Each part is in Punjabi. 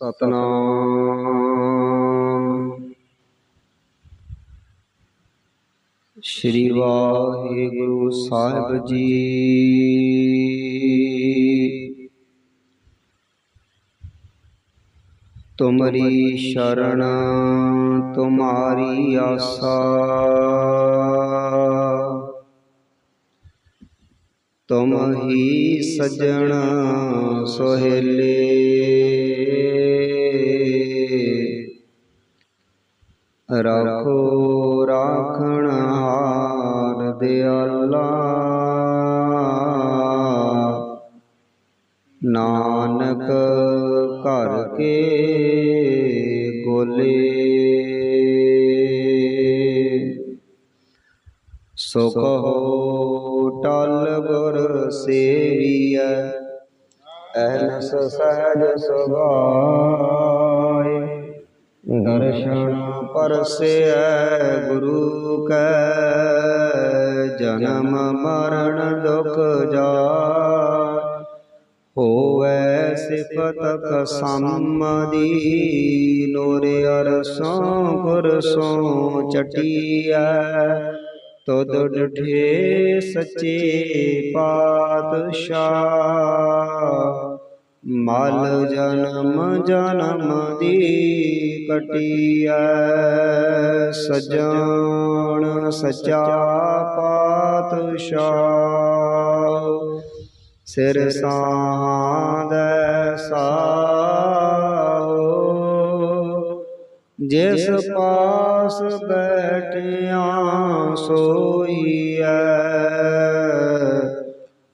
ਸਤਨਾਮ। ਸ਼੍ਰੀ ਵਾਹਿਗੁਰੂ ਸਾਹਿਬ ਜੀ। ਤੁਮਰੀ ਸ਼ਰਨ ਤੁਮਾਰੀ ਆਸਾ। ਤੁਮ ਹੀ ਸਜਣ ਸੁਹੇਲੇ। ਰੱਖੋ, ਰਾਖਣ ਹਾਰ ਦਿਆਲਾ ਨਾਨਕ ਘਰ ਕੇ ਗੋਲੇ। ਸੁਖ ਹੋ ਟਲ ਗੁਰ ਸੇਵੀਐ, ਐਨਸ ਸਹਿਜ ਸੁਭਾਏ ਦਰਸ਼ਨ ਪਰਸੈ ਗੁਰੂ ਕੈ, ਜਨਮ ਮਰਨ ਦੁਖ ਜਾ ਹੋਵੈ ਸਿਫਤ ਕਸਮਦੀ, ਨੂਰ ਅਰਸੋਂ ਗੁਰਸੋਂ ਚਟਿਆ ਤੁਧ ਡਠੇ ਸੱਚੇ ਪਾਤਸ਼ਾਹ। ਮਲ ਜਨਮ ਜਨਮ ਦੀ ਕਟੀਐ ਸਜਣ ਸਚਾ ਪਾਤਸ਼ਾਹ। ਸਿਰ ਸਾਧੈ ਸਾਓ ਜਿਸ ਪਾਸ ਬੈਠਿਆ ਸੋਈਐ।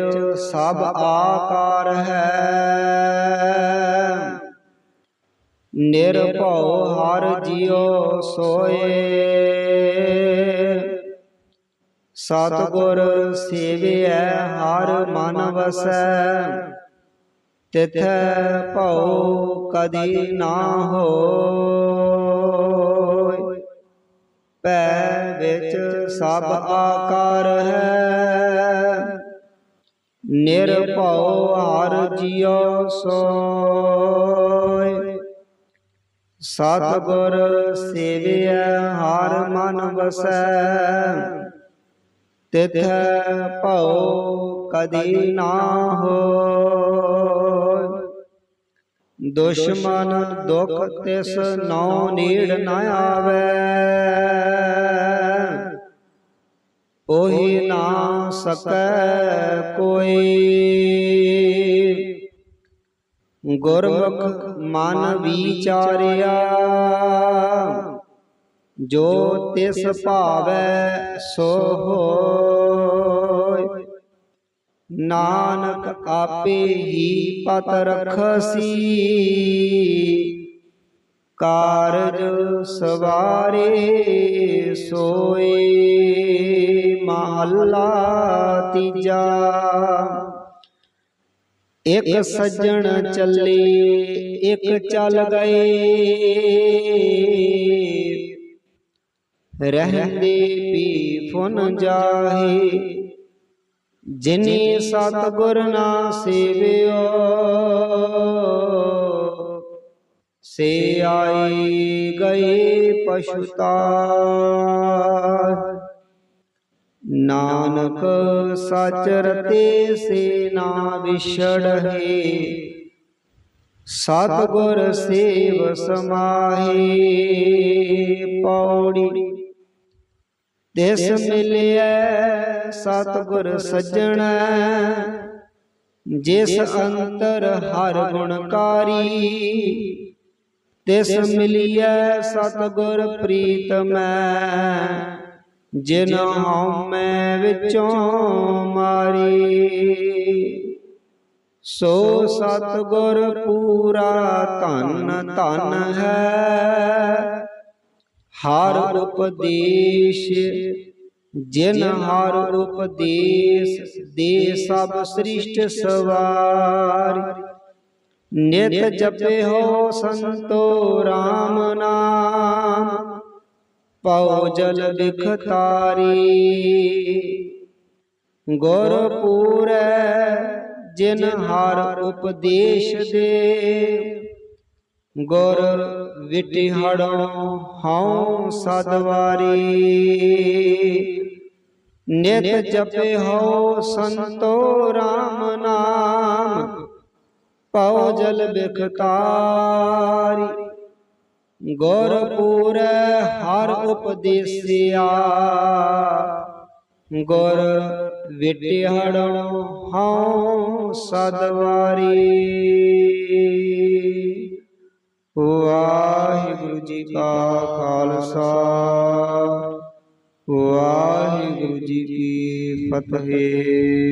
ਵਿੱਚ ਸਭ ਆਕਾਰ ਹੈ। ਨਿਰਭਉ ਹਰ ਜਿਉ ਸੋਏ। ਸਤਿਗੁਰ ਸੇਵਿਐ ਹਰ ਮਨ ਵਸੈ। ਤਿਥੈ ਭਉ ਕਦੀ ਨਾ ਹੋਇ। ਭੈ ਵਿੱਚ ਸਭ ਆਕਾਰ ਹੈ। ਨਿਰਭਉ ਹਰ ਜਿਉ ਸੋਇ ਸਤਿਗੁਰ ਸੇਵਿਐ ਹਰ ਮਨ ਵਸੈ। ਤਿਥੈ ਭਉ ਕਦੀ ਨਾ ਹੋ ਦੁਸ਼ਮਨ ਦੁਖ ਤਿਸ ਨਉ ਨੀੜ ਨਾ ਆਵੈ। ਉਹੀ ਨਾ ਸਕੈ ਕੋਈ। ਗੁਰਮੁਖ ਮਨ ਵਿਚਾਰਿਆ। ਜੋ ਤਿਸ ਭਾਵੈ ਸੋ ਹੋਇ। ਨਾਨਕ ਆਪੇ ਹੀ ਪਤ ਰਖਸੀ। ਕਾਰਜ ਸਵਾਰੇ ਸੋਏ। ਮਹੱਲਾ ਤੀਜਾ। ਇੱਕ ਸੱਜਣ ਚੱਲੇ, ਇੱਕ ਚੱਲ ਗਏ। ਰਹਿੰਦੇ ਪੀ ਫੁਨ ਜਾਹੇ। ਜਿਨੇ ਸਤਗੁਰ ਨਾ ਸੇਵਿਓ, ਸੇ ਆਏ ਗਏ ਪਛੁਤਾ। ਨਾਨਕ ਸਚ ਰਤੇ ਸੇ ਨਾ ਵਿਛੜਹੇ ਸਤਗੁਰ ਸੇਵ ਸਮਾਹੀ ਪੌੜੀ। ਤਿਸ ਮਿਲਿਆ ਸਤਗੁਰ ਸੱਜਣ, ਜਿਸ ਅੰਤਰ ਹਰ ਗੁਣਕਾਰੀ। ਤਿਸ ਮਿਲਿਐ ਸਤਗੁਰ ਪ੍ਰੀਤਮੈ ਜਿਨ ਹਉਮੈ ਵਿੱਚੋਂ ਮਾਰੀ। ਸੋ ਸਤਿਗੁਰ ਪੂਰਾ ਧਨ ਧਨ ਹੈ। ਹਰ ਉਪਦੇਸ਼ ਜਿਨ ਹਰ ਉਪਦੇਸ਼ ਦੇ ਸਭ ਸ੍ਰਿਸ਼ਟ ਸਵਾਰ। ਨਿਤ ਜਪੇ ਹੋ ਸੰਤੋ RAM ਨਾਮ। ਪਉ ਜਲ ਬਿਖਤਾਰੀ ਗੁਰ ਪੂਰੈ ਜਿਨ ਹਰ ਉਪਦੇਸ਼ ਦੇ। ਗੁਰ ਵਿਟਿਹੜੋ ਹਉ ਸਦਵਾਰੀ। ਨਿਤ ਜਪੇ ਹੋ ਸੰਤੋ RAM ਨਾਮ। ਪਉ ਜਲ ਬਿਖਤਾਰੀ ਗੁਰ ਪੂਰੈ ਹਰ ਉਪਦੇਸਿਆ। ਗੁਰ ਵਿਟਿਹੜੋ ਹਉ ਸਦਵਾਰੀ। ਵਾਹਿਗੁਰੂ ਜੀ ਕਾ ਖਾਲਸਾ। ਵਾਹਿਗੁਰੂ ਜੀ ਕੀ ਫਤਿਹ।